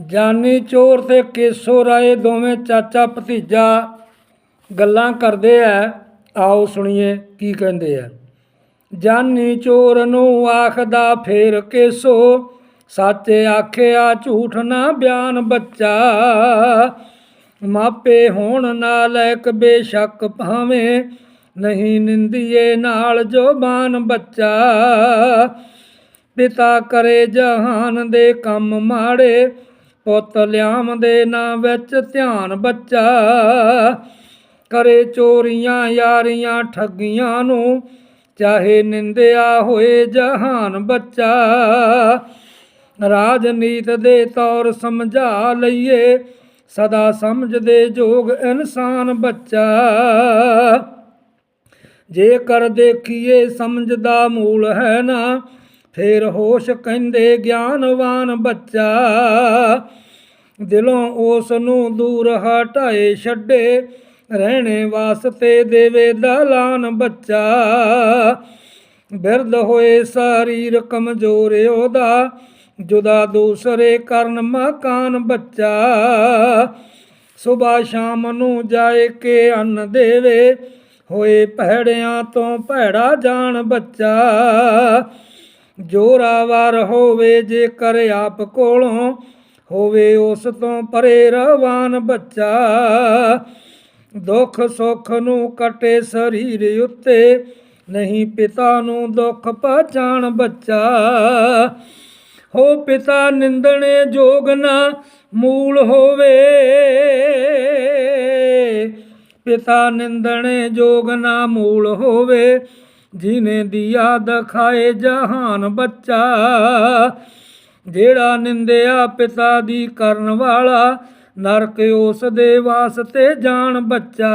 ਜਾਨੀ ਚੋਰ ਤੇ ਕੇਸੋ ਰਾਏ ਦੋਵੇਂ ਚਾਚਾ ਭਤੀਜਾ ਗੱਲਾਂ ਕਰਦੇ ਐ। ਆਓ ਸੁਣੀਏ ਕੀ ਕਹਿੰਦੇ ਐ। ਜਾਨੀ ਚੋਰ ਨੂੰ ਆਖਦਾ ਫੇਰ ਕੇਸੋ, ਸੱਚੇ ਆਖਿਆ ਝੂਠ ਨਾ ਬਿਆਨ ਬੱਚਾ। ਮਾਪੇ ਹੋਣ ਨਾਲੈਕ ਬੇਸ਼ੱਕ ਭਾਵੇਂ ਨਹੀਂ ਨਿੰਦੀਏ ਨਾਲ ਜੋਬਾਨ ਬੱਚਾ। ਪਿਤਾ ਕਰੇ ਜਹਾਨ ਦੇ ਕੰਮ ਮਾੜੇ ਪੁੱਤ ਲਿਆਮਦੇ ਨਾ ਵਿੱਚ ਧਿਆਨ ਬੱਚਾ। ਕਰੇ ਚੋਰੀਆਂ ਯਾਰੀਆਂ ਠੱਗੀਆਂ ਨੂੰ, ਚਾਹੇ ਨਿੰਦਿਆ ਹੋਏ ਜਹਾਨ ਬੱਚਾ। ਰਾਜਨੀਤ ਦੇ ਤੌਰ ਸਮਝਾ ਲਈਏ, ਸਦਾ ਸਮਝਦੇ ਜੋਗ ਇਨਸਾਨ ਬੱਚਾ। ਜੇਕਰ ਦੇਖੀਏ ਸਮਝਦਾ ਮੂਲ ਹੈ ਨਾ ਫੇਰ ਹੋਸ਼ ਕਹਿੰਦੇ, ਗਿਆਨਵਾਨ ਬੱਚਾ, ਦਿਲੋਂ ਉਸ ਨੂੰ ਦੂਰ ਹਟਾਏ ਛੱਡੇ, ਰਹਿਣੇ ਵਾਸਤੇ ਦੇਵੇ ਦਲਾਨ ਬੱਚਾ। ਬਿਰਧ ਹੋਏ ਸਰੀਰ ਕਮਜ਼ੋਰ ਉਹਦਾ, ਜੁਦਾ ਦੂਸਰੇ ਕਰਨ ਮਕਾਨ ਬੱਚਾ। ਸੁਬਾ ਸ਼ਾਮ ਨੂੰ ਜਾਏ ਕੇ ਅੰਨ ਦੇਵੇ, ਹੋਏ ਭੈੜਿਆਂ ਤੋਂ ਭੈੜਾ ਜਾਣ ਬੱਚਾ। ਜੋਰਾਵਰ ਹੋਵੇ ਜੇ ਕਰ ਆਪ ਕੋਲੋਂ ਹੋਵੇ ਉਸ ਤੋਂ ਪਰੇ ਰਵਾਨ ਬੱਚਾ। ਦੁੱਖ ਸੁੱਖ ਨੂੰ ਕਟੇ ਸਰੀਰ ਉੱਤੇ, ਨਹੀਂ ਪਿਤਾ ਨੂੰ ਦੁੱਖ ਪਛਾਣ ਬੱਚਾ। ਹੋ ਪਿਤਾ ਨਿੰਦਣੇ ਜੋਗ ਨਾ ਮੂਲ ਹੋਵੇ। ਪਿਤਾ ਨਿੰਦਣੇ ਜੋਗ ਨਾ ਮੂਲ ਹੋਵੇ। ਜਿਨੇ ਦੀਆ ਦਿਖਾਏ ਜਹਾਨ ਬੱਚਾ, ਜਿਹੜਾ ਨਿੰਦਿਆ ਪਿਤਾ ਦੀ ਕਰਨ ਵਾਲਾ, ਨਰਕ ਉਸ ਦੇ ਵਾਸਤੇ ਜਾਣ ਬੱਚਾ।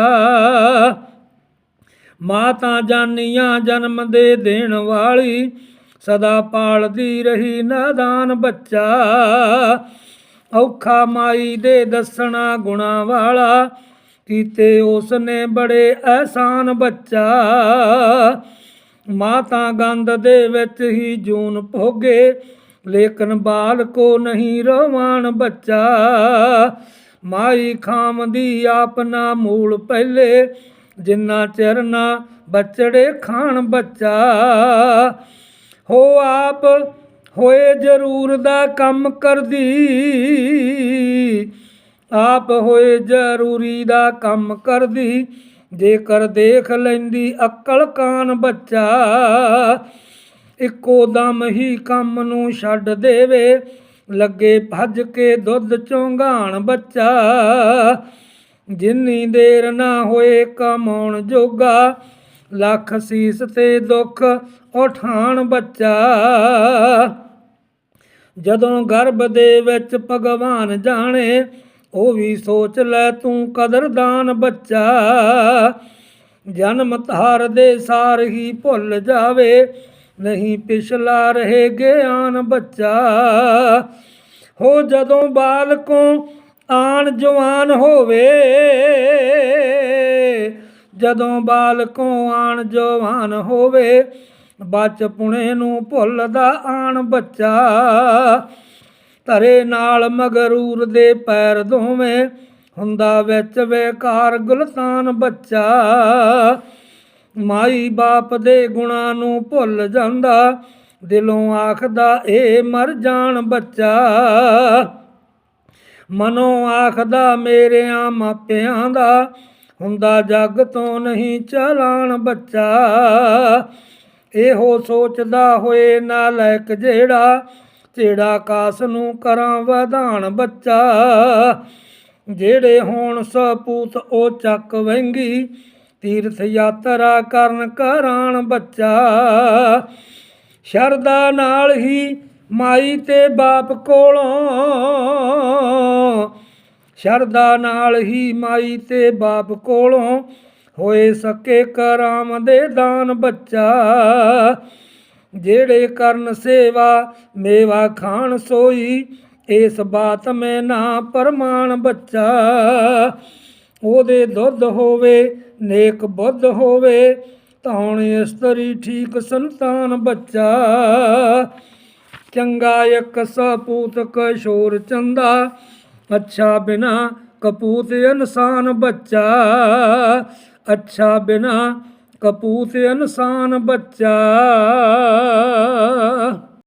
ਮਾਤਾ ਜਾਨੀਆਂ ਜਨਮ ਦੇ ਦੇਣ ਵਾਲੀ, ਸਦਾ ਪਾਲਦੀ ਰਹੀ ਨਾਦਾਨ ਬੱਚਾ। ਔਖਾ ਮਾਈ ਦੇ ਦੱਸਣਾ ਗੁਣਾ ਵਾਲਾ, ਕੀਤੇ ਉਸ ਨੇ ਬੜੇ ਅਹਿਸਾਨ ਬੱਚਾ। ਮਾਤਾ ਗੰਦ ਦੇ ਵਿੱਚ ਹੀ ਜੂਨ ਭੋਗੇ, ਲੇਕਿਨ ਬਾਲ ਕੋ ਨਹੀਂ ਰਵਾਨ ਬੱਚਾ। ਮਾਈ ਖਾਮ ਦੀ ਆਪਣਾ ਮੂਲ ਪਹਿਲੇ, ਜਿੰਨਾ ਚਿਰ ਨਾ ਬਚੜੇ ਖਾਣ ਬੱਚਾ। ਹੋ ਆਪ ਹੋਏ ਜ਼ਰੂਰ ਦਾ ਕੰਮ ਕਰਦੀ, ਆਪ ਹੋਏ ਜ਼ਰੂਰੀ ਦਾ ਕੰਮ ਕਰਦੀ। ਜੇਕਰ ਦੇਖ ਲੈਂਦੀ ਅਕਲ ਕਾਨ ਬੱਚਾ, ਇੱਕੋ ਦਮ ਹੀ ਕੰਮ ਨੂੰ ਛੱਡ ਦੇਵੇ। ਲੱਗੇ ਭੱਜ ਕੇ ਦੁੱਧ ਚੋਂਗਾਣ ਬੱਚਾ, ਜਿੰਨੀ ਦੇਰ ਨਾ ਹੋਏ ਕਮਾਉਣ ਜੋਗਾ। ਲੱਖ ਸੀਸ ਤੇ ਦੁੱਖ ਉਠਾਣ ਬੱਚਾ। ਜਦੋਂ ਗਰਭ ਦੇ ਵਿੱਚ ਭਗਵਾਨ ਜਾਣੇ ਉਹ ਵੀ ਸੋਚ ਲੈ ਤੂੰ ਕਦਰਦਾਨ ਬੱਚਾ। ਜਨਮ ਧਾਰ ਦੇ ਸਾਰ ਹੀ ਭੁੱਲ ਜਾਵੇ, ਨਹੀਂ ਪਿਛਲਾ ਰਹੇ ਗਿਆਨ ਬੱਚਾ। ਹੋ ਜਦੋਂ ਬਾਲਕੋਂ ਆਣ ਜਵਾਨ ਹੋਵੇ, ਜਦੋਂ ਬਾਲਕੋਂ ਆਣ ਜਵਾਨ ਹੋਵੇ ਬਚਪੁਣੇ ਨੂੰ ਭੁੱਲਦਾ ਆਣ ਬੱਚਾ। ਧਰੇ ਨਾਲ ਮਗਰੂਰ ਦੇ ਪੈਰ ਦੋਵੇਂ ਹੁੰਦਾ ਵਿੱਚ ਵੇਕਾਰ ਗੁਲਤਾਨ ਬੱਚਾ। ਮਾਈ ਬਾਪ ਦੇ ਗੁਣਾ ਨੂੰ ਭੁੱਲ ਜਾਂਦਾ, ਦਿਲੋਂ ਆਖਦਾ ਏ ਮਰ ਜਾਣ ਬੱਚਾ। ਮਨੋਂ ਆਖਦਾ ਮੇਰਿਆਂ ਮਾਪਿਆਂ ਦਾ, ਹੁੰਦਾ ਜੱਗ ਤੋਂ ਨਹੀਂ ਚਲਾਣ ਬੱਚਾ। ਇਹੋ ਸੋਚਦਾ ਹੋਏ ਨਾ ਨਾਲਾਇਕ ਜਿਹੜਾ ਜਿਹੜਾ ਕਾਸ ਨੂੰ ਕਰਾਂ ਵਧਾਣ ਬੱਚਾ, ਜਿਹੜੇ ਹੋਣ ਸਪੂਤ ਉਹ ਚੱਕ ਵਹਿੰਗੀ, ਤੀਰਥ ਯਾਤਰਾ ਕਰਨ ਕਰਾਣ ਬੱਚਾ। ਸ਼ਰਦਾ ਨਾਲ ਹੀ ਮਾਈ ਤੇ ਬਾਪ ਕੋਲੋਂ ਸ਼ਰਦਾ ਨਾਲ ਹੀ ਮਾਈ ਤੇ ਬਾਪ ਕੋਲੋਂ ਹੋਏ ਸਕੇ ਕਰਾਮ ਦੇ ਦਾਨ ਬੱਚਾ। ਜਿਹੜੇ ਕਰਨ ਸੇਵਾ, ਮੇਵਾ ਖਾਣ ਸੋਈ, ਇਸ ਬਾਤ ਮੈਂ ਨਾ ਪਰਮਾਨ ਬੱਚਾ। ਉਹਦੇ ਦੁੱਧ ਹੋਵੇ, ਨੇਕ ਬੁੱਧ ਹੋਵੇ, ਧੌਣ ਇਸਤਰੀ ਠੀਕ ਸੰਤਾਨ ਬੱਚਾ। ਚੰਗਾ ਇੱਕ ਸਪੂਤ ਕਸ਼ੋਰ ਚੰਦਾ, ਅੱਛਾ ਬਿਨਾ ਕਪੂਤ ਇਨਸਾਨ ਬੱਚਾ। ਅੱਛਾ ਬਿਨਾ ਕਪੂਤ ਇਨਸਾਨ ਬੱਚਾ